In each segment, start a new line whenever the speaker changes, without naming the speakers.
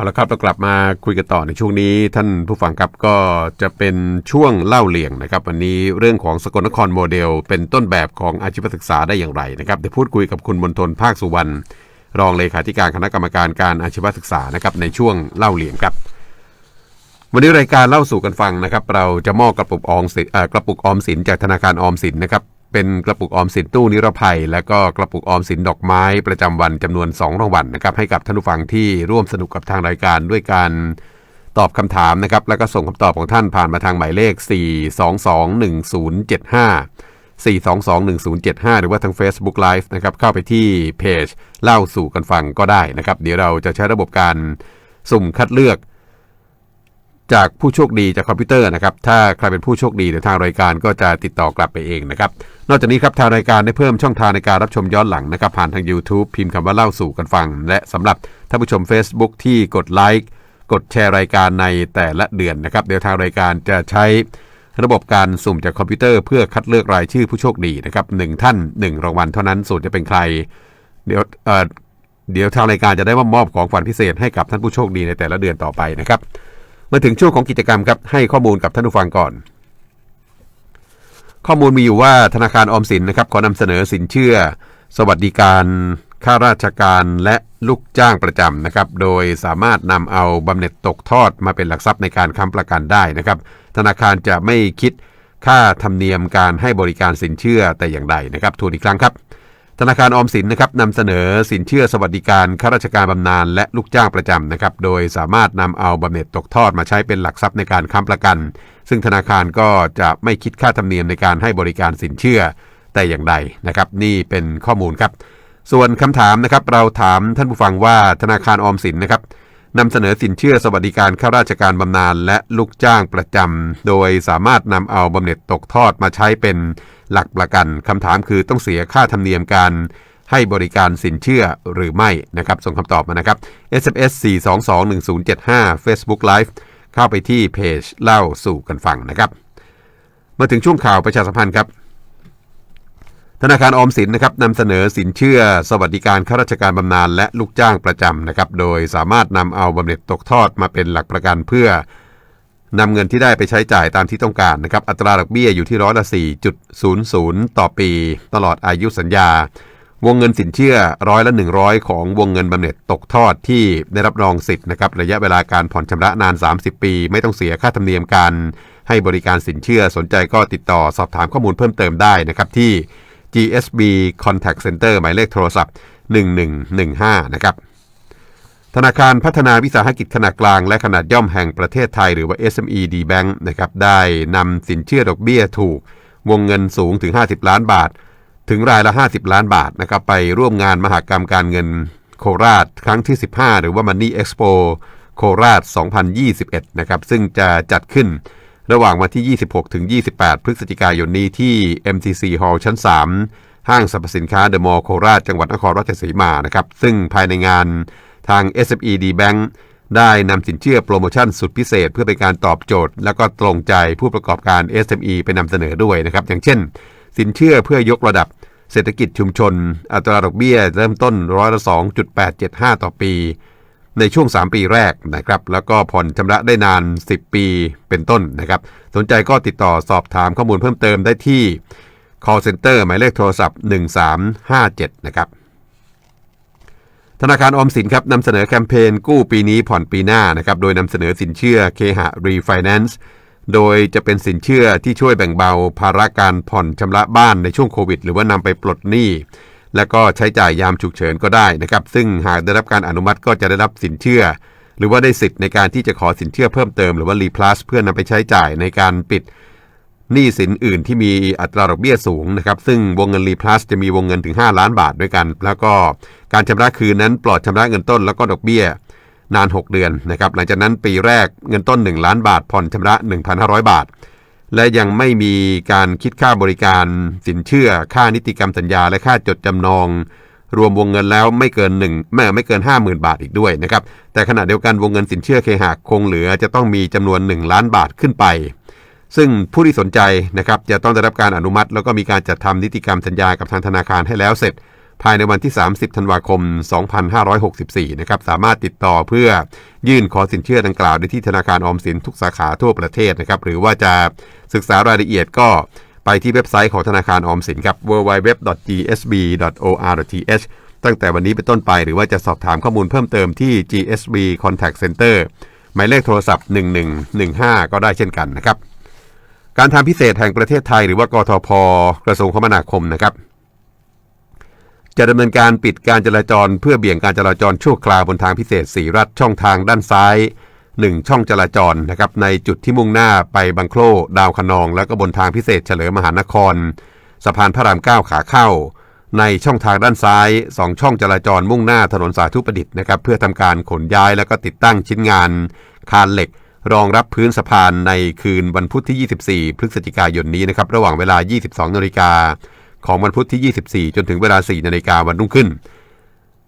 เอาละครับเรากลับมาคุยกันต่อในช่วงนี้ ท่านผู้ฟังครับก็จะเป็นช่วงเล่าเลียงนะครับ วันนี้เรื่องของสกลนครโมเดล เป็นต้นแบบของอาชีวศึกษาได้อย่างไรนะครับเดี๋ยวพูดคุยกับคุณมนทนภาคสุวรรณรองเลขาธิการคณะกรรมการการอาชีวศึกษานะครับในช่วงเล่าเลียงครับ วันนี้รายการเล่าสู่กันฟังนะครับ เราจะมอบกระปุกออมสินกระปุกออมสินจากธนาคารออมสินนะครับ เป็นกระปุกออมสินตู้นิรภัย และก็กระปุกออมสินดอกไม้ประจำวันจำนวน 2รางวัลนะครับให้กับท่านผู้ฟังที่ร่วมสนุกกับทางรายการด้วยการตอบคำถามนะครับแล้วก็ส่งคำตอบของท่านผ่านมาทางหมายเลข 4221075 4221075 หรือว่าทาง Facebook Live นะครับเข้าไปที่เพจเล่าสู่กันฟังก็ได้นะครับ เดี๋ยวเราจะใช้ระบบการสุ่มคัดเลือก จากผู้โชคดีจากคอมพิวเตอร์นะครับ ถ้าใครเป็นผู้โชคดีเดี๋ยวทางรายการก็จะติดต่อกลับไปเองนะครับ นอกจากนี้ครับทางรายการได้เพิ่มช่องทางในการรับชมย้อนหลังนะครับ ผ่านทาง YouTube พิมพ์คำว่าเล่าสู่กันฟัง และสำหรับท่านผู้ชม Facebook ที่กดไลค์กดแชร์รายการในแต่ละเดือนนะครับเดี๋ยวทางรายการจะใช้ระบบการสุ่มจากคอมพิวเตอร์เพื่อคัดเลือกรายชื่อผู้โชคดีนะครับหนึ่งท่านหนึ่งรางวัลเท่านั้นส่วนจะเป็นใคร เดี๋ยวเอ่อเดี๋ยวทางรายการจะได้มามอบของขวัญพิเศษให้กับท่านผู้โชคดีในแต่ละเดือนต่อไปนะครับ มาถึงช่วงของกิจกรรมครับให้ข้อมูลกับท่านผู้ฟังก่อน ข้อมูลมีอยู่ว่าธนาคารออมสินนะครับขอนำเสนอสินเชื่อ สวัสดิการข้าราชการและลูกจ้างประจำนะครับ โดยสามารถนำเอาบำเหน็จตกทอดมาเป็นหลักทรัพย์ในการค้ำประกันได้นะครับ ธนาคารจะไม่คิดค่าธรรมเนียมการให้บริการสินเชื่อแต่อย่างใดนะครับทวนอีกครั้งครับ ธนาคารออมสินนะครับนำเสนอสินเชื่อสวัสดิการข้าราชการบำนาญและลูกจ้างประจำนะครับ โดยสามารถนำเอาบำเหน็จตกทอดมาใช้เป็นหลักทรัพย์ในการค้ำประกัน ซึ่งธนาคารก็จะไม่คิดค่าธรรมเนียมในการให้บริการสินเชื่อแต่อย่างใดนะครับ นี่เป็นข้อมูลครับ ส่วนคำถามนะครับ เราถามท่านผู้ฟังว่าธนาคารออมสินนะครับนำเสนอสินเชื่อสวัสดิการข้าราชการบำนาญและลูกจ้างประจำโดยสามารถนำเอาบำเหน็จตกทอดมาใช้เป็น หลักประกันคำถามคือต้องเสียค่าธรรมเนียมการให้บริการสินเชื่อหรือไม่นะครับ ส่งคำตอบมานะครับ SMS 4221075 Facebook Live เข้าไปที่เพจเล่าสู่กันฟังนะครับ มาถึงช่วงข่าวประชาสัมพันธ์ครับ ธนาคารออมสินนะครับนำเสนอสินเชื่อ สวัสดิการข้าราชการบำนาญและลูกจ้างประจำนะครับ โดยสามารถนำเอาบำเหน็จตกทอดมาเป็นหลักประกันเพื่อ นำเงินที่ได้ไปใช้จ่ายตามที่ต้องการนะครับ อัตราดอกเบี้ยอยู่ที่ร้อยละ 4.00 ต่อปี ตลอดอายุสัญญา วงเงินสินเชื่อร้อยละ 100 ของวงเงินบำเหน็จตกทอดที่ได้รับรองสิทธิ์นะครับระยะเวลาการผ่อนชำระนาน 30 ปี ไม่ต้องเสียค่าธรรมเนียมการให้บริการสินเชื่อสนใจก็ติดต่อสอบถามข้อมูลเพิ่มเติมได้นะครับที่ GSB Contact Center หมายเลขโทรศัพท์ 1115 นะครับ ธนาคารพัฒนาวิสาหกิจขนาดกลางและขนาดย่อมแห่งประเทศไทยหรือว่า SME D Bank นะครับได้นำสินเชื่อดอกเบี้ยถูก วงเงินสูงถึง 50 ล้านบาท ถึงรายละ 50 ล้านบาทนะครับไปร่วมงานมหกรรมการเงินโคราชครั้งที่ 15 หรือว่า Money Expo โคราช 2021 นะครับซึ่งจะจัดขึ้นระหว่างวันที่ 26 ถึง 28 พฤศจิกายนนี้ที่ MTC Hall ชั้น 3 ห้างสรรพสินค้าเดอะมอลล์โคราชจังหวัดนครราชสีมานะครับซึ่งภายในงาน ทาง SME D Bank ได้นำสินเชื่อโปรโมชั่นสุดพิเศษ เพื่อเป็นการตอบโจทย์ และก็ตรงใจผู้ประกอบการ SME ไปนำเสนอด้วยนะครับ อย่างเช่น สินเชื่อเพื่อยกระดับเศรษฐกิจชุมชน อัตราดอกเบี้ยเริ่มต้นร้อยละ2.875 ต่อปี ในช่วง 3 ปีแรกนะครับ แล้วก็ผ่อนชำระได้นาน 10 ปีเป็นต้นนะครับ สนใจก็ติดต่อสอบถามข้อมูลเพิ่มเติมได้ที่ call center หมายเลขโทรศัพท์ 1357 นะครับ ธนาคารออมสินครับนำเสนอแคมเปญกู้ปีนี้ผ่อนปีหน้านะครับโดยนำเสนอสินเชื่อเคหะรีไฟแนนซ์โดยจะเป็นสินเชื่อที่ช่วยแบ่งเบาภาระการผ่อนชำระบ้านในช่วงโควิด หรือว่านำไปปลดหนี้และก็ใช้จ่ายยามฉุกเฉินก็ได้นะครับ ซึ่งหากได้รับการอนุมัติก็จะได้รับสินเชื่อ หรือว่าได้สิทธิ์ในการที่จะขอสินเชื่อเพิ่มเติมหรือว่ารีพลัสเพื่อนำไปใช้จ่ายในการปิด หนี้สินอื่นที่มีอัตราดอกเบี้ยสูงนะครับซึ่งวงเงินรีพลัสจะมีวงเงินถึง 5 ล้านบาทด้วยกัน แล้วก็การชำระคืนนั้นปลอดชำระเงินต้นแล้วก็ดอกเบี้ยนาน 6 เดือนนะครับหลังจากนั้นปีแรกเงินต้น 1 ล้านบาท ผ่อนชำระ 1,500 บาท และยังไม่มีการคิดค่าบริการสินเชื่อค่านิติกรรมสัญญา และค่าจดจำนอง รวมวงเงินแล้วไม่เกิน1ไม่ไม่เกิน 50,000 บาทอีกด้วยนะครับแต่ขณะเดียวกันวงเงินสินเชื่อเคหะคงเหลือจะต้องมีจำนวน 1 ล้านบาทขึ้นไป ซึ่งผู้ที่สนใจนะครับจะต้องได้รับการอนุมัติ แล้วก็มีการจัดทำนิติกรรมสัญญากับทางธนาคารให้แล้วเสร็จ ภายในวันที่ 30 ธันวาคม 2564 นะครับสามารถติดต่อเพื่อยื่นขอสินเชื่อดังกล่าวได้ที่ธนาคารออมสินทุกสาขาทั่วประเทศนะครับหรือว่าจะศึกษารายละเอียดก็ไปที่เว็บไซต์ของธนาคารออมสินครับ www.gsb.or.th ตั้งแต่วันนี้เป็นต้นไปหรือว่าจะสอบถามข้อมูลเพิ่มเติมที่ GSB Contact Center หมายเลขโทรศัพท์ 1115 ก็ได้เช่นกันนะครับ การทางพิเศษแห่งประเทศไทยหรือว่ากทพกระทรวงคมนาคมนะครับ จะดำเนินการปิดการจราจรเพื่อเบี่ยงการจราจรชั่วคราวบนทางพิเศษสีรัฐช่องทางด้านซ้าย 1 ช่องจราจรนะครับในจุดที่มุ่งหน้าไปบางโคลดาวคะนอง แล้วก็บนทางพิเศษเฉลิมมหานครสะพานพระราม 9 ขาเข้า ในช่องทางด้านซ้าย 2 ช่องจราจรมุ่งหน้าถนนสาธุประดิษฐ์นะครับเพื่อทำการขนย้ายแล้วก็ติดตั้งชิ้นงาน คานเหล็ก รองรับพื้นสะพานในคืนวันพุธที่ 24 พฤศจิกายนนี้นะครับระหว่างเวลา 22นาฬิกาของวันพุธที่ 24 จนถึงเวลา 4นาฬิกาวันรุ่งขึ้น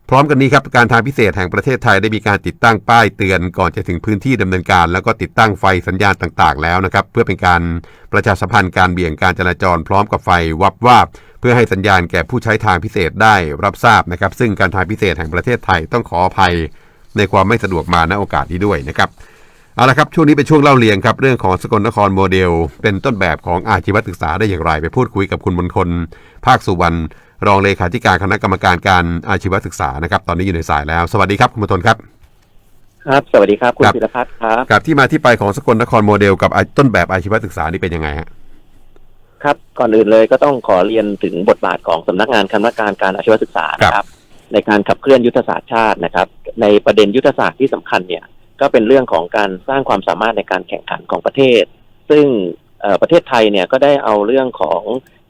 พร้อมกันนี้ครับการทางพิเศษแห่งประเทศไทยได้มีการติดตั้งป้ายเตือนก่อนจะถึงพื้นที่ดำเนินการ แล้วก็ติดตั้งไฟสัญญาณต่างๆ แล้วนะครับเพื่อเป็นการประชาสัมพันธ์การเบี่ยงการจราจรพร้อมกับไฟวับวาบเพื่อให้สัญญาณแก่ผู้ใช้ทางพิเศษได้รับทราบนะครับ ซึ่งการทางพิเศษแห่งประเทศไทยต้องขออภัยในความไม่สะดวกมาณโอกาสนี้ด้วยนะครับ เอาละครับ ช่วงนี้เป็นช่วงเล่าเรียงครับ เรื่องของสกลนครโมเดล เป็นต้นแบบของอาชีวศึกษาได้อย่างไร ไปพูดคุยกับคุณมนทนภาคสุวรรณรองเลขาธิการคณะกรรมการการอาชีวศึกษานะครับ ตอนนี้อยู่ในสายแล้ว สวัสดีครับคุณมนทนครับ
ครับ สวัสดีครับคุณ
ครับ
พิรพัฒน์ครับ
กับที่มาที่ไปของสกลนครโมเดล กับต้นแบบอาชีวศึกษานี่เป็นยังไงฮะ
ครับก่อนอื่นเลยก็ต้องขอเรียนถึงบทบาทของสำนักงานคณะกรรมการการอาชีวศึกษานะครับ ในการขับเคลื่อนยุทธศาสตร์ชาตินะครับ ในประเด็นยุทธศาสตร์ที่สำคัญเนี่ย ก็เป็นเรื่องของการสร้างความสามารถในการแข่งขันของประเทศ ซึ่งเอ่อประเทศไทยเนี่ยก็ได้เอาเรื่องของ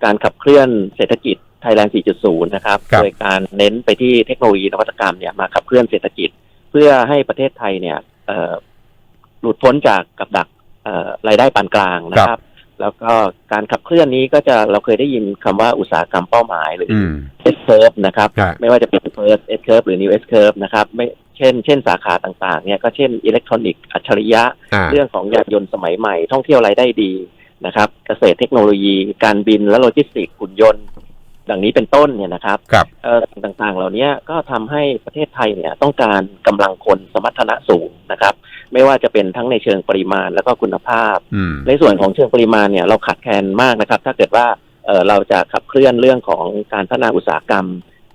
การขับเคลื่อนเศรษฐกิจไทยแลนด์ 4.0 นะครับ
ครับ
โดยการเน้นไปที่เทคโนโลยีนวัตกรรมเนี่ยมาขับเคลื่อนเศรษฐกิจ เพื่อให้ประเทศไทยเนี่ยเอ่อหลุดพ้นจากกับดักเอ่อรายได้ปานกลางนะครับ แล้วก็การขับเคลื่อนนี้ก็จะเราเคยได้ยินคำว่าอุตสาหกรรมเป้าหมายหรือ
อืม
S curve นะครับ
ครับ
ไม่ว่าจะเป็น first S curve หรือ new S curve นะครับไม่เช่น เช่นสาขาต่างๆเนี่ยก็เช่นอิเล็กทรอนิกส์อัจฉริยะ
อ่า
เรื่องของยานยนต์สมัยใหม่ ท่องเที่ยวรายได้ดีนะครับ เกษตรเทคโนโลยี การบินและโลจิสติกส์หุ่นยนต์ดังนี้เป็นต้นเนี่ยนะครับ
ครับ
เอ่อสิ่งต่างๆ เหล่านี้ก็ทำให้ประเทศไทยเนี่ยต้องการกำลังคนสมรรถนะสูงนะครับ ไม่ว่าจะเป็นทั้งในเชิงปริมาณแล้วก็คุณภาพ
อืม
ในส่วนของเชิงปริมาณเนี่ยเราขาดแคลนมากนะครับ ถ้าเกิดว่าเอ่อเราจะขับเคลื่อนเรื่องของการพัฒนาอุตสาหกรรม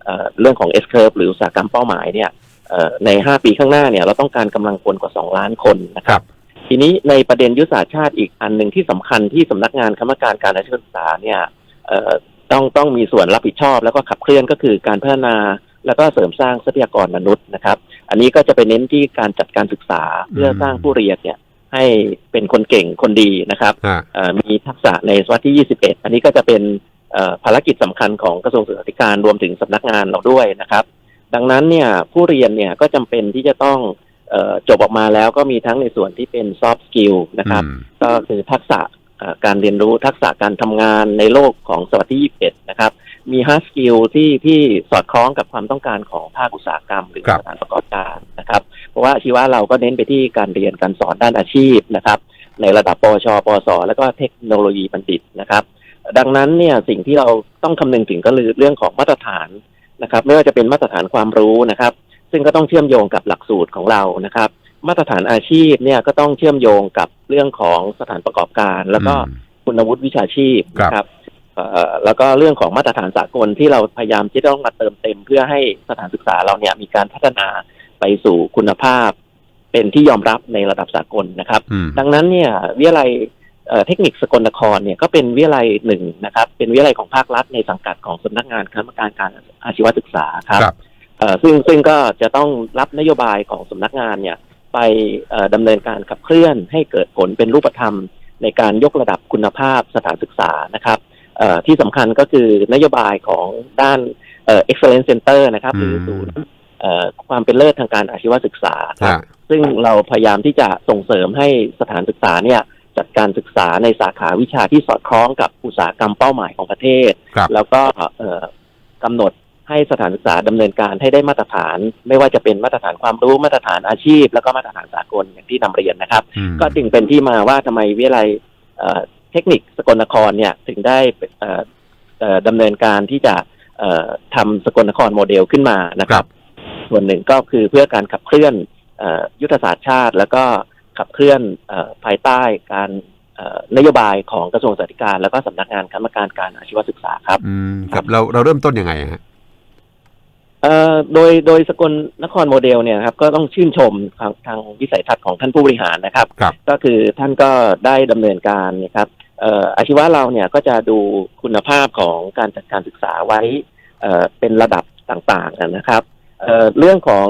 เอ่อเรื่องของ S curve หรืออุตสาหกรรมเป้าหมายเนี่ยเอ่อใน 5 ปีข้างหน้าเนี่ยเราต้องการกำลังคนกว่า 2 ล้านคนนะครับ ทีนี้ในประเด็นยุทธศาสตร์ชาติอีกอันหนึ่งที่สำคัญที่สำนักงานคณะกรรมการการอาชีวศึกษาเนี่ยเอ่อต้องต้องมีส่วนรับผิดชอบ แล้วก็ขับเคลื่อนก็คือการพัฒนา แล้วก็เสริมสร้างทรัพยากรมนุษย์นะครับ อันนี้ก็จะไปเน้นที่การจัดการศึกษาเพื่อสร้างผู้เรียนเนี่ยให้เป็นคนเก่งคนดีนะครับ
อ่า
เอ่อมีทักษะในศตวรรษที่ 21 อันนี้ก็จะเป็นเอ่อภารกิจสำคัญของกระทรวงศึกษาธิการรวมถึงสำนักงานเราด้วยนะครับ ดังนั้นเนี่ยผู้เรียนเนี่ยก็จำเป็นที่จะต้องเออจบออกมาแล้วก็มีทั้งในส่วนที่เป็น soft skill นะครับ
อืม
ก็คือทักษะเอ่อการเรียนรู้ทักษะการทำงานในโลกของศตวรรษที่ 21 นะครับ มี hard skill ที่ที่สอดคล้องกับความต้องการของภาคอุตสาหกรรม หรือ
ครับ
สถานประกอบการนะครับ เพราะว่าอาชีวะเราก็เน้นไปที่การเรียนการสอนด้านอาชีพนะครับ ในระดับปวชปวสแล้วก็เทคโนโลยีบัณฑิตนะครับ ดังนั้นเนี่ยสิ่งที่เราต้องคำนึงถึงก็คือเรื่องของมาตรฐานนะครับ ไม่ว่าจะเป็นมาตรฐานความรู้นะครับ ซึ่งก็ต้องเชื่อมโยงกับหลักสูตรของเรานะครับ มาตรฐานอาชีพเนี่ยก็ต้องเชื่อมโยงกับเรื่องของสถานประกอบการ แล้วก็
อืม
คุณวุฒิวิชาชีพ
ครับ
นะครับเอ่อ แล้วก็เรื่องของมาตรฐานสากลที่เราพยายามที่ต้องมาเติมเต็ม เพื่อให้สถานศึกษาเราเนี่ยมีการพัฒนาไปสู่คุณภาพ เป็นที่ยอมรับในระดับสากลนะครับ
อืม
ดังนั้นเนี่ยวิทยาลัยเอ่อเทคนิคสกลนครเนี่ยก็เป็นวิทยาลัยหนึ่งนะครับ เป็นวิทยาลัยของภาครัฐในสังกัดของสำนักงานคณะกรรมการการอาชีวศึกษาครับ
ครับ
เอ่อซึ่งซึ่งก็จะต้องรับนโยบายของสำนักงานเนี่ยไปเอ่อดำเนินการขับเคลื่อนให้เกิดผลเป็นรูปธรรมในการยกระดับคุณภาพสถานศึกษานะครับเอ่อ ที่สำคัญก็คือนโยบายของด้านเอ่อ excellence center นะครับหรือ
อืม
ศูนย์เอ่อความเป็นเลิศทางการอาชีวศึกษาครับ
อ่า
ซึ่งเราพยายามที่จะส่งเสริมให้สถานศึกษาเนี่ยจัดการศึกษาในสาขาวิชาที่สอดคล้องกับอุตสาหกรรมเป้าหมายของประเทศ
ครับ
แล้วก็เอ่อกำหนดให้สถานศึกษาดำเนินการให้ได้มาตรฐาน ไม่ว่าจะเป็นมาตรฐานความรู้มาตรฐานอาชีพ แล้วก็มาตรฐานสากลอย่างที่นำเรียนนะครับ
อืม
ก็จึงเป็นที่มาว่าทำไมวิทยาลัยเอ่อ เทคนิคสกลนครเนี่ยถึงได้ดำเนินการที่จะทำสกลนครโมเดลขึ้นมานะค
รั
บ ส่วนหนึ่งก็คือเพื่อการขับเคลื่อนอยุทธศาสตร์ชาติ แล้วก็ขับเคลื่อนอภายใต้การนโยบายของกระทรวงสาธารณสุขแล้วก็สำนักงานคณะกรรมการการอาชีวศึกษาครับ
อืมครับเราเราเริ่มต้นยังไงฮะ
อ่อโดยโดยสกลนครโมเดลเนี่ยครับก็ต้องชื่นชมทางทางวิสัยทัศน์ของท่านผู้บริหารนะครับ
ครับ
ก็คือท่านก็ได้ดำเนินการนะครับเอ่ออาชีวะเราเนี่ยก็จะดูคุณภาพของการจัดการศึกษาไว้เอ่อเป็นระดับต่างๆนะครับเอ่อเรื่องของ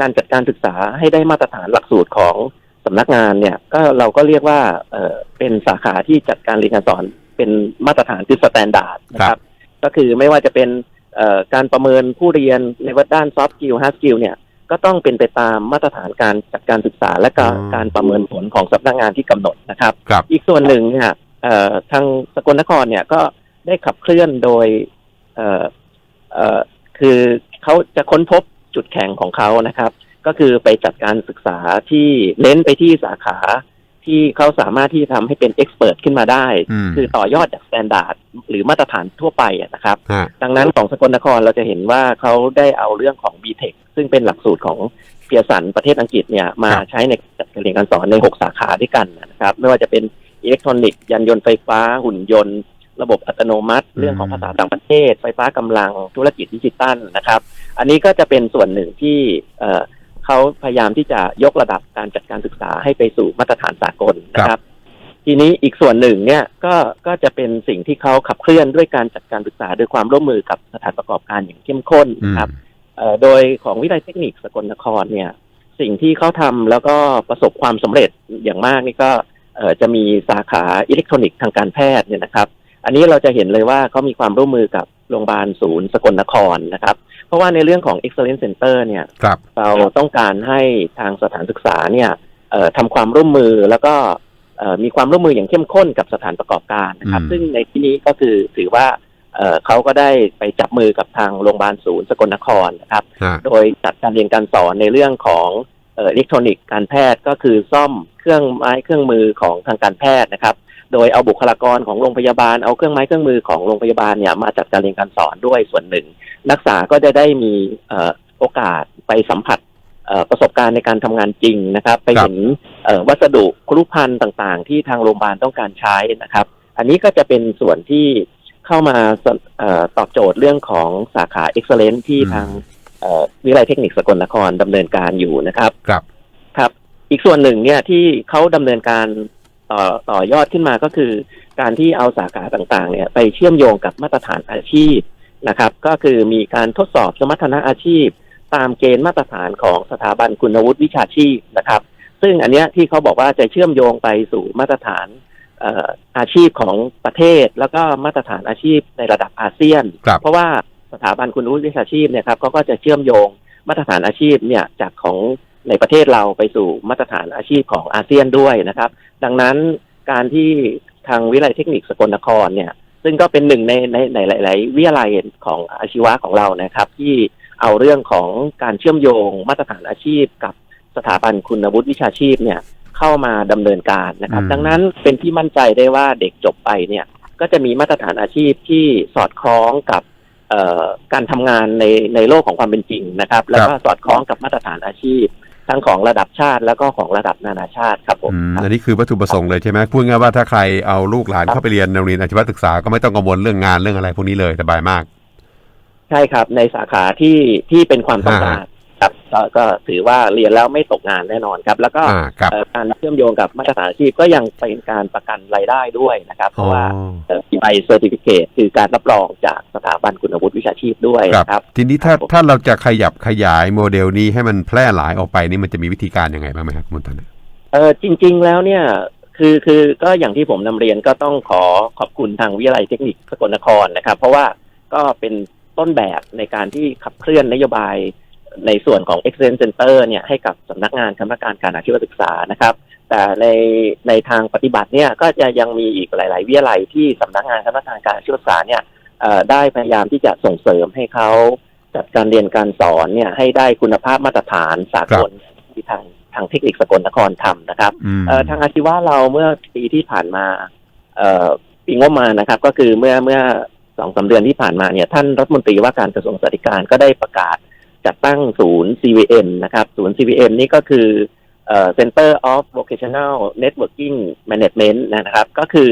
การจัดการศึกษาให้ได้มาตรฐานหลักสูตรของสำนักงานเนี่ยก็เราก็เรียกว่าเอ่อเป็นสาขาที่จัดการเรียนการสอนเป็นมาตรฐานคือสแตนดาร์ดนะครับก็คือไม่ว่าจะเป็นเอ่อ การประเมินผู้เรียนในวัดด้านซอฟต์สกิลฮาร์ดสกิลเนี่ยก็ต้องเป็นไปตามมาตรฐานการจัดการศึกษาและก็
อ๋อ
การประเมินผลของสำนักงานที่กำหนดนะครับ
ครับ
อีกส่วนหนึ่งเนี่ยเอ่อทางสกลนครเนี่ยก็ได้ขับเคลื่อนโดยเอ่อเอ่อคือเขาจะค้นพบจุดแข็งของเขานะครับ ก็คือไปจัดการศึกษาที่เน้นไปที่สาขา ที่เขาสามารถที่จะทำให้เป็นเอ็กซ์เพรสขึ้นมาได้
อืม
คือต่อยอดจากสแตนดาร์ดหรือมาตรฐานทั่วไปอะนะครับ
ฮะ
ดังนั้นของสกลนครเราจะเห็นว่าเขาได้เอาเรื่องของ b t e c h ซึ่งเป็นหลักสูตรของเพียสันประเทศอังกฤษเนี่ยมา
ครับ
ใช้ในการเรียนการสอนใน 6 สาขาด้วยกันนะครับ ไม่ว่าจะเป็นอิเล็กทรอนิกส์ยานยนต์ไฟฟ้า หุ่นยนต์ ระบบอัตโนมัติ เรื่องของภาษาต่างประเทศ ไฟฟ้ากำลังธุรกิจดิจิตัลนะครับ อันนี้ก็จะเป็นส่วนหนึ่งที่เอ่อ เขาพยายามที่จะยกระดับการจัดการศึกษาให้ไปสู่มาตรฐานสากลนะครับ ทีนี้อีกส่วนหนึ่งเนี่ยก็ก็จะเป็นสิ่งที่เขาขับเคลื่อนด้วยการจัดการศึกษาด้วยความร่วมมือกับสถานประกอบการอย่างเข้มข้น
อืม
นะครับเอ่อโดยของวิทยาลัยเทคนิคสกลนครเนี่ย สิ่งที่เขาทำแล้วก็ประสบความสำเร็จอย่างมากนี่ก็เอ่อจะมีสาขาอิเล็กทรอนิกส์ทางการแพทย์เนี่ยนะครับ อันนี้เราจะเห็นเลยว่าเขามีความร่วมมือกับโรงพยาบาลศูนย์สกลนครนะครับ เพราะว่าในเรื่องของ Excellence Center เนี่ย
ครับ
เราต้องการให้ทางสถานศึกษาเนี่ยเอ่อทำความร่วมมือแล้วก็เอ่อมีความร่วมมืออย่างเข้มข้นกับสถานประกอบการนะครับ
อืม
ซึ่งในที่นี้ก็คือถือว่าเอ่อเขาก็ได้ไปจับมือกับทางโรงพยาบาลศูนย์สกลนครนะครับ
ฮะ
โดยจัดการเรียนการสอนในเรื่องของเอ่ออิเล็กทรอนิกส์การแพทย์ก็คือซ่อมเครื่องไม้เครื่องมือของทางการแพทย์นะครับ โดยเอาบุคลากรของโรงพยาบาลเอาเครื่องไม้เครื่องมือของโรงพยาบาลเนี่ยมาจัดการเรียนการสอนด้วยส่วนหนึ่ง นักศึกษาก็จะได้มีเอ่อโอกาสไปสัมผัสเอ่อประสบการณ์ในการทำงานจริงนะครับ ไปเห็นเอ่อวัสดุครุภัณฑ์ต่างๆ ที่ทางโรงพยาบาลต้องการใช้นะครับ อันนี้ก็จะเป็นส่วนที่เข้ามาสเอ่อตอบโจทย์เรื่องของสาขา Excellence ที่
อืม
ทางเอ่อวิทยาลัยเทคนิคสกลนครดำเนินการอยู่นะครับ
ครับ
ครับ อีกส่วนหนึ่งเนี่ยที่เขาดำเนินการ ต่อต่อยอดขึ้นมาก็คือ การที่เอาสาขาต่างๆ เนี่ยไปเชื่อมโยงกับมาตรฐานอาชีพนะครับ ก็คือมีการทดสอบสมรรถนะอาชีพ ตามเกณฑ์มาตรฐานของสถาบันคุณวุฒิวิชาชีพนะครับ ซึ่งอันเนี้ยที่เขาบอกว่าจะเชื่อมโยงไปสู่มาตรฐานเอ่ออาชีพของประเทศ แล้วก็มาตรฐานอาชีพในระดับอาเซียน
ครับ
เพราะว่าสถาบันคุณวุฒิวิชาชีพเนี่ยครับเขาก็จะเชื่อมโยงมาตรฐานอาชีพเนี่ยจากของ ในประเทศเราไปสู่มาตรฐานอาชีพของอาเซียนด้วยนะครับ ดังนั้นการที่ทางวิทยาลัยเทคนิคสกลนครเนี่ย ซึ่งก็เป็นหนึ่งในในในหลาย ๆ วิทยาลัยของอาชีวะของเรานะครับ ที่เอาเรื่องของการเชื่อมโยงมาตรฐานอาชีพกับสถาบันคุณวุฒิวิชาชีพเนี่ยเข้ามาดำเนินการนะครับ
อืม
ดังนั้นเป็นที่มั่นใจได้ว่าเด็กจบไปเนี่ยก็จะมีมาตรฐานอาชีพที่สอดคล้องกับเอ่อการทำงานในในโลกของความเป็นจริงนะครับ แล้วก็สอดคล้องกับมาตรฐานอาชีพ ทั้งของระดับชาติแล้วก็ของระดับนานาชาติครับผม
อืม
ครับ
อันนี้คือวัตถุประสงค์เลยใช่ไหมพูดง่ายๆว่าถ้าใครเอาลูกหลานเข้าไปเรียนโรงเรียนอาชีวศึกษาก็ไม่ต้องกังวลเรื่องงานเรื่องอะไรพวกนี้เลยสบายมาก
ใช่ครับ ในสาขาที่ที่เป็นความต้องการ ครับก็ก็ถือว่าเรียนแล้วไม่ตกงานแน่นอนครับ แล้วก็
อ่าครับ
เอ่อการเชื่อมโยงกับมาตรฐานอาชีพก็ยังเป็นการประกันรายได้ด้วยนะครับ เพราะว่า
อ๋อ
เอ่อมีใบเซอร์ติฟิเคตคือการรับรองจากสถาบันคุณวุฒิวิชาชีพด้วย
ครับ
นะครับ
ทีนี้ถ้า
ครับผม
ถ้าเราจะขยับขยายโมเดลนี้ให้มันแพร่หลายออกไปนี่มันจะมีวิธีการยังไงบ้างไหมครับคุณมนตนะ
เออจริง ๆ แล้วเนี่ยคือคือก็อย่างที่ผมนำเรียนก็ต้องขอขอบคุณทางวิทยาลัยเทคนิคสกลนครนะครับ เพราะว่าก็เป็นต้นแบบในการที่ขับเคลื่อนนโยบาย ในส่วนของ Excellence Center เนี่ยให้กับสำนักงานคณะกรรมการการอาชีวศึกษานะครับ แต่ในในทางปฏิบัติเนี่ยก็จะยังมีอีกหลาย ๆ วิทยาลัยที่สำนักงานคณะกรรมการการอาชีวศึกษาเนี่ยเอ่อได้พยายามที่จะส่งเสริมให้เขาจัดการเรียนการสอนเนี่ยให้ได้คุณภาพมาตรฐานสากลที่ทางทางเทคนิคสกลนครทำนะครับ
อืม
เอ่อทางอาชีวะเราเมื่อปีที่ผ่านมาเอ่อปีงบประมาณนะครับ ก็คือเมื่อเมื่อสองสาเดือนที่ผ่านมาเนี่ยท่านรัฐมนตรีว่าการกระทรวงสาธารณสุขก็ได้ประกาศ จัดตั้งศูนย์ CVM นะครับ ศูนย์ CVM นี่ก็คือเอ่อ Center of Vocational Networking Management นะครับ ก็คือ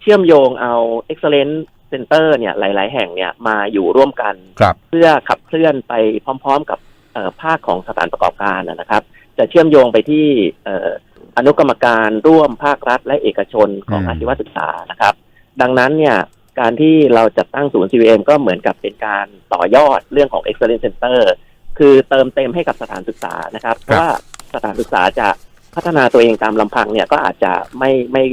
เชื่อมโยงเอา Excellence Center เนี่ยหลาย ๆ แห่งเนี่ยมาอยู่ร่วมกัน
ครับ
เพื่อขับเคลื่อนไปพร้อม ๆ กับเอ่อภาคของสถานประกอบการนะนะครับ จะเชื่อมโยงไปที่เอ่ออนุกรรมการร่วมภาครัฐและเอกชนของ
อืม
อาชีวศึกษานะครับ ดังนั้นเนี่ยการที่เราจัดตั้งศูนย์ CVM ก็เหมือนกับเป็นการต่อยอดเรื่องของ Excellence Center คือเติมเต็มให้กับสถานศึกษานะครับเพราะว่าสถานศึกษาจะพัฒนาตัวเองตามลำพังเนี่ยก็อาจจะไม่ไม่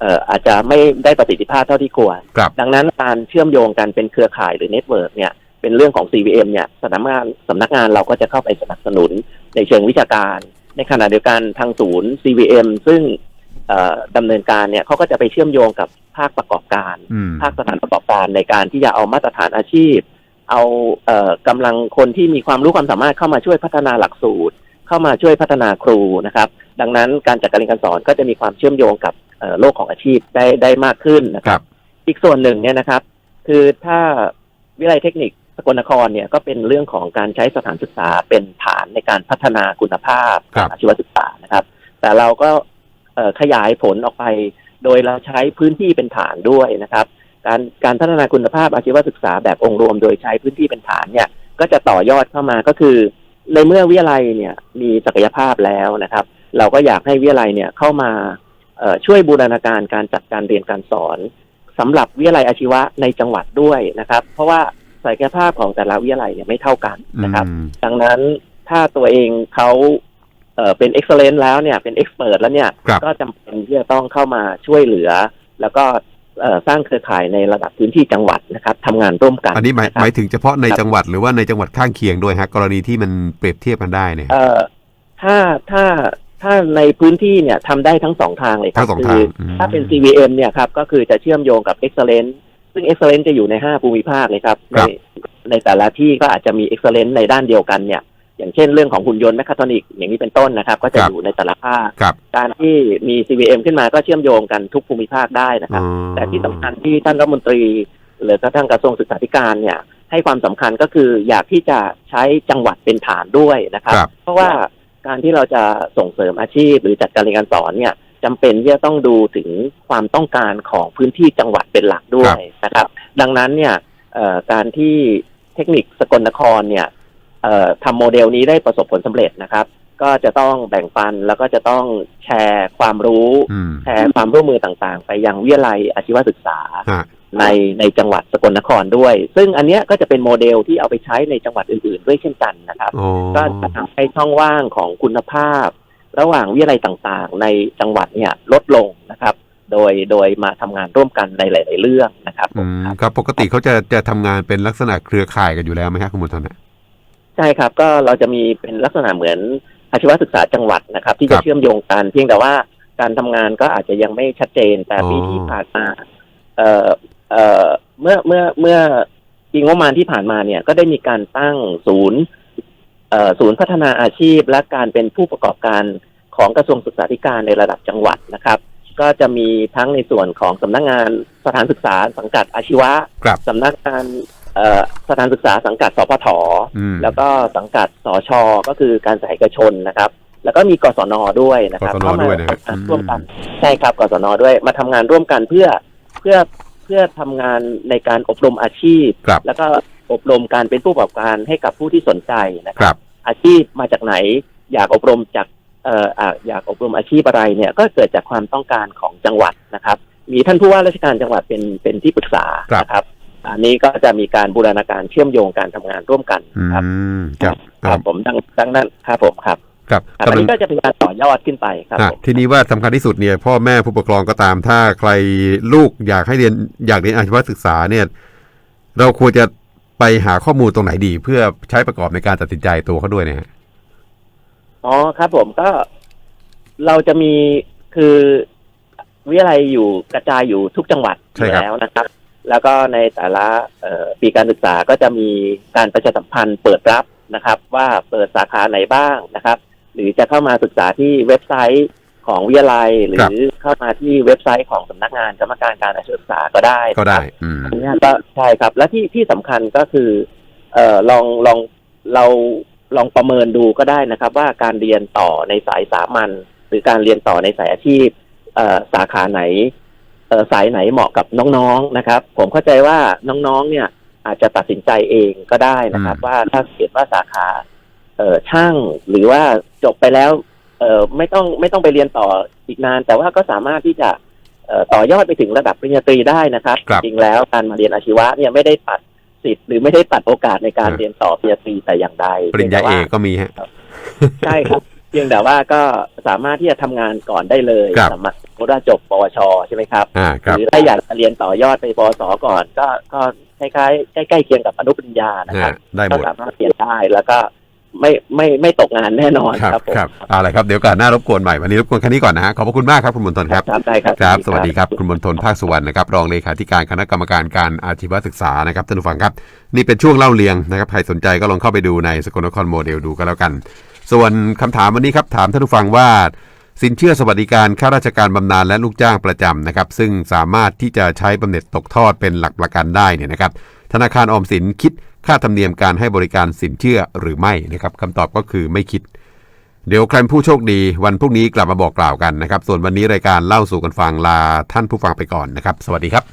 เอ่ออาจจะไม่ได้ประสิทธิภาพเท่าที่ควร
ครับ
ดังนั้นการเชื่อมโยงกันเป็นเครือข่ายหรือเน็ตเวิร์กเนี่ยเป็นเรื่องของ CVM เนี่ยสำนักงานสำนักงานเราก็จะเข้าไปสนับสนุนในเชิงวิชาการ ในขณะเดียวกันทางศูนย์ CVM ซึ่งเอ่อดำเนินการเนี่ยเขาก็จะไปเชื่อมโยงกับภาคประกอบการ
อืม
ภาคสถานประกอบการในการที่จะเอามาตรฐานอาชีพ เอาเอ่อกำลังคนที่มีความรู้ความสามารถเข้ามาช่วยพัฒนาหลักสูตร เข้ามาช่วยพัฒนาครูนะครับ ดังนั้นการจัดการเรียนการสอนก็จะมีความเชื่อมโยงกับเอ่อโลกของอาชีพได้ได้มากขึ้นนะค
ครั
รับ
บ
อีกส่วนหนึ่งเนี่ยนะครับ คือถ้าวิทยาลัยเทคนิคสกลนครเนี่ยก็เป็นเรื่องของการใช้สถานศึกษาเป็นฐานในการพัฒนาคุณภาพ
ครับ
อาชีวศึกษานะครับ แต่เราก็เอ่อขยายผลออกไป โดยเราใช้พื้นที่เป็นฐานด้วยนะครับ การการพัฒนาคุณภาพอาชีวศึกษาแบบองค์รวมโดยใช้พื้นที่เป็นฐานเนี่ย ก็จะต่อยอดเข้ามาก็คือ ในเมื่อวิทยาลัยเนี่ยมีศักยภาพแล้วนะครับ เราก็อยากให้วิทยาลัยเนี่ยเข้ามาเอ่อช่วยบูรณาการการจัดการเรียนการสอนสำหรับวิทยาลัยอาชีวะในจังหวัดด้วยนะครับ เพราะว่าศักยภาพของแต่ละวิทยาลัยเนี่ยไม่เท่ากันนะครับ
อืม
ดังนั้นถ้าตัวเองเขาเอ่อเป็น excellent แล้วเนี่ยเป็น expert แล้วเนี่ย
ครับ
ก็จำเป็นที่จะต้องเข้ามาช่วยเหลือ แล้วก็เอ่อ สร้างเครือข่ายในระดับพื้นที่จังหวัดนะครับทำงานร่วมกัน
อันนี้หมายะ
ครับ
หมายถึงเฉพาะใน
ครับ
จังหวัดหรือว่าในจังหวัดข้างเคียงด้วยฮะกรณีที่มันเปรียบเทียบกันได้เนี่ย
เอ่อถ้าถ้าถ้าในพื้นที่เนี่ยทำได้ทั้งสองทางเลยครั
ทั้
บ
งสอง
คื
ทางอืม
ถ้าเป็น CVM เนี่ยครับก็คือจะเชื่อมโยงกับ excellence ซึ่ง excellence จะอยู่ใน 5 ภูมิภาคเลยครับ
ค
ใน
รับ
ในแต่ละที่ก็อาจจะมี excellence ในด้านเดียวกันเนี่ย อย่างเช่นเรื่องของหุ่นยนต์แมคคาทรอนิกอย่างนี้เป็นต้นนะครับ ก็จะอยู่ในแต่ละภาค
ครับ
การที่มี CVM ขึ้นมาก็เชื่อมโยงกันทุกภูมิภาคได้นะครับ
อ๋อ
แต่ที่สำคัญที่ท่านรัฐมนตรี หรือกระทั่งกระทรวงศึกษาธิการเนี่ยให้ความสำคัญก็คืออยากที่จะใช้จังหวัดเป็นฐานด้วยนะครับ
ครับ
เพราะว่าการที่เราจะส่งเสริมอาชีพ หรือจัดการเรียนการสอนเนี่ยจำเป็นที่จะต้องดูถึงความต้องการของพื้นที่จังหวัดเป็นหลักด้วยนะครับ ดังนั้นเนี่ยเอ่อการที่เทคนิคสกลนครเนี่ยเอ่อ ทำโมเดลนี้ได้ประสบผลสำเร็จนะครับ ก็จะต้องแบ่งปันแล้วก็จะต้องแชร์ความรู้
อืม
แชร์ความร่วมมือต่างๆ ไปยังวิทยาลัยอาชีวศึกษา
ฮะ
ในในจังหวัดสกลนครด้วย ซึ่งอันเนี้ยก็จะเป็นโมเดลที่เอาไปใช้ในจังหวัดอื่นๆ ด้วยเช่นกันนะครับ
อ๋อ
ก็จะทำให้ช่องว่างของคุณภาพ ระหว่างวิทยาลัยต่างๆ ในจังหวัดเนี่ยลดลงนะครับโดยโดยมาทำงานร่วมกันในหลาย ๆ เรื่องนะครับผ
อื
ม
ม
ครับ
ครับปกติเขาจะจะทำงานเป็นลักษณะเครือข่ายกันอยู่แล้วไหมครับคุณบุญธน
ใช่ครับก็เราจะมีเป็นลักษณะเหมือนอาชีวศึกษาจังหวัดนะครับ ที่
ครั
จะ
บ
เชื่อมโยงกันเพียงแต่ว่าการทำงานก็อาจจะยังไม่ชัดเจนแต่
อ๋อ
ปีที่ผ่านมาเอ่อเอ่อเมื่อเมื่อเมื่อปีงบประมาณที่ผ่านมาเนี่ยก็ได้มีการตั้งศูนย์เอ่อศูนย์พัฒนาอาชีพ และการเป็นผู้ประกอบการของกระทรวงศึกษาธิการในระดับจังหวัดนะครับ ก็จะมีทั้งในส่วนของสำนักงานสถานศึกษาสังกัดอาชีวะ
ครับ
สำนักงานเอ่อ สถานศึกษาสังกัดสพท
อืม
แล้วก็สังกัดสอชอก็คือการสายเอกชนนะครับ แล้วก็มีกศนด้วยนะครับ
กศน
เข้ามา
ด้วยนะครับ
ทำงานร่วมกันใช่ครับกศนด้วยมาทำงานร่วมกันเพื่อเพื่อเพื่อทำงานในการอบรมอาชีพ
ครับ
แล้วก็อบรมการเป็นผู้ประกอบการให้กับผู้ที่สนใจนะค
ครับรับ
อาชีพมาจากไหนอยากอบรมจากเอ่ออะอยากอบรมอาชีพอะไรเนี่ยก็เกิดจากความต้องการของจังหวัดนะครับ มีท่านผู้ว่าราชการจังหวัดเป็นเป็นที่ปรึกษา
ครับ
นะครับ อันนี้ก็จะมีการบูรณาการเชื่อมโยงการทำงานร่วมกัน
อื
ครับ
มครับค
ค
รั
รั
บบ
ผมดังดังนั้นครับผมครับ
ครับ
ครับ
กำ
อัน
ลัง
นี้ก็จะเป็นการต่อยอดขึ้นไปครับ
อะ
ผม
ทีนี้ว่าสำคัญที่สุดเนี่ยพ่อแม่ผู้ปกครองก็ตาม ถ้าใครลูกอยากให้เรียนอยากเรียนอาชีวศึกษาเนี่ย เราควรจะไปหาข้อมูลตรงไหนดี เพื่อใช้ประกอบในการตัดสินใจตัวเขาด้วยเนี่ยฮะ
อ๋อครับผมก็เราจะมีคือวิทยาลัยอยู่กระจายอยู่ทุกจังหวัดอยู่แล้วนะครับ แล้วก็ในแต่ละเอ่อปีการศึกษาก็จะมีการประชาสัมพันธ์เปิดรับนะครับ ว่าเปิดสาขาไหนบ้างนะครับ หรือจะเข้ามาศึกษาที่เว็บไซต์ของวิทยาลัย หรื
ครั
อบเข้ามาที่เว็บไซต์ของสำนักงานกรรมการการศึกษาก็ได้
ก็ได้
นะครับ
อืม
อันเนี้ยก็ใช่ครับ และที่ที่สำคัญก็คือ เอ่อลองลองเราลองประเมินดูก็ได้นะครับ ว่าการเรียนต่อในสายสามัญหรือการเรียนต่อในสายอาชีพเอ่อสาขาไหนเอ่อ สายไหนเหมาะกับน้องๆนะครับ ผมเข้าใจว่าน้องๆเนี่ย อาจจะตัดสินใจเองก็ได้นะครับ
อืม
ว่าถ้าเกิดว่าสาขาเอ่อช่างหรือว่าจบไปแล้ว เอ่อไม่ต้องไม่ต้องไปเรียนต่ออีกนาน แต่ว่าก็สามารถที่จะเอ่อต่อยอดไปถึงระดับปริญญาตรีได้นะครับ
ครับ
จริงๆแล้วการมาเรียนอาชีวะเนี่ยไม่ได้ตัดสิทธิ์หรือไม่ได้ตัดโอกาสในการเรียนต่อปริญญาตรีแต่อย่างใด
ปริญญาเอกก็มีฮะ
ใช่ครับ เพียงแต่ว่าก็สามารถที่จะทำงานก่อนได้เลย
ครับ
สามารถสมมติว่าจบปวชใช่ไหมครับ
อ่าครับ
หรือถ้าอยากจะเรียนต่อยอดไปปวสก่อนก็ก็คล้ายๆใกล้ๆเคียงกับอนุปริญญานะค
อ่า
รับ
ได้ห
ก็
มด
สามารถเรียนได้แล้วก็ไม่ไม่ไม่ตกงานแน่นอน
ครับ
ครับผม
ครับเอาละครับ เดี๋ยวการหน้ารบกวนใหม่ วันนี้รบกวนแค่นี้ก่อนนะฮะ ขอบพระคุณมากครับ คุณมนทนครับ
ครับได้ครับ
ครับ สวัสดีครับ คุณมนทนภาคสุวรรณนะครับ รองเลขาธิการคณะกรรมการการอาชีวศึกษานะครับ ท่านผู้ฟังครับ นี่เป็นช่วงเล่าเรียงนะครับ ใครสนใจก็ลองเข้าไปดูในสกลนครโมเดลดูก็แล้วกัน ส่วนคำถามวันนี้ครับถามท่านผู้ฟังว่า สินเชื่อสวัสดิการข้าราชการบำนาญและลูกจ้างประจำนะครับ ซึ่งสามารถที่จะใช้บำเหน็จตกทอดเป็นหลักประกันได้เนี่ยนะครับ ธนาคารออมสินคิดค่าธรรมเนียมการให้บริการสินเชื่อหรือไม่นะครับคำตอบก็คือไม่คิด เดี๋ยวใครเป็นผู้โชคดีวันพรุ่งนี้กลับมาบอกกล่าวกันนะครับ ส่วนวันนี้รายการเล่าสู่กันฟังลาท่านผู้ฟังไปก่อนนะครับ สวัสดีครับ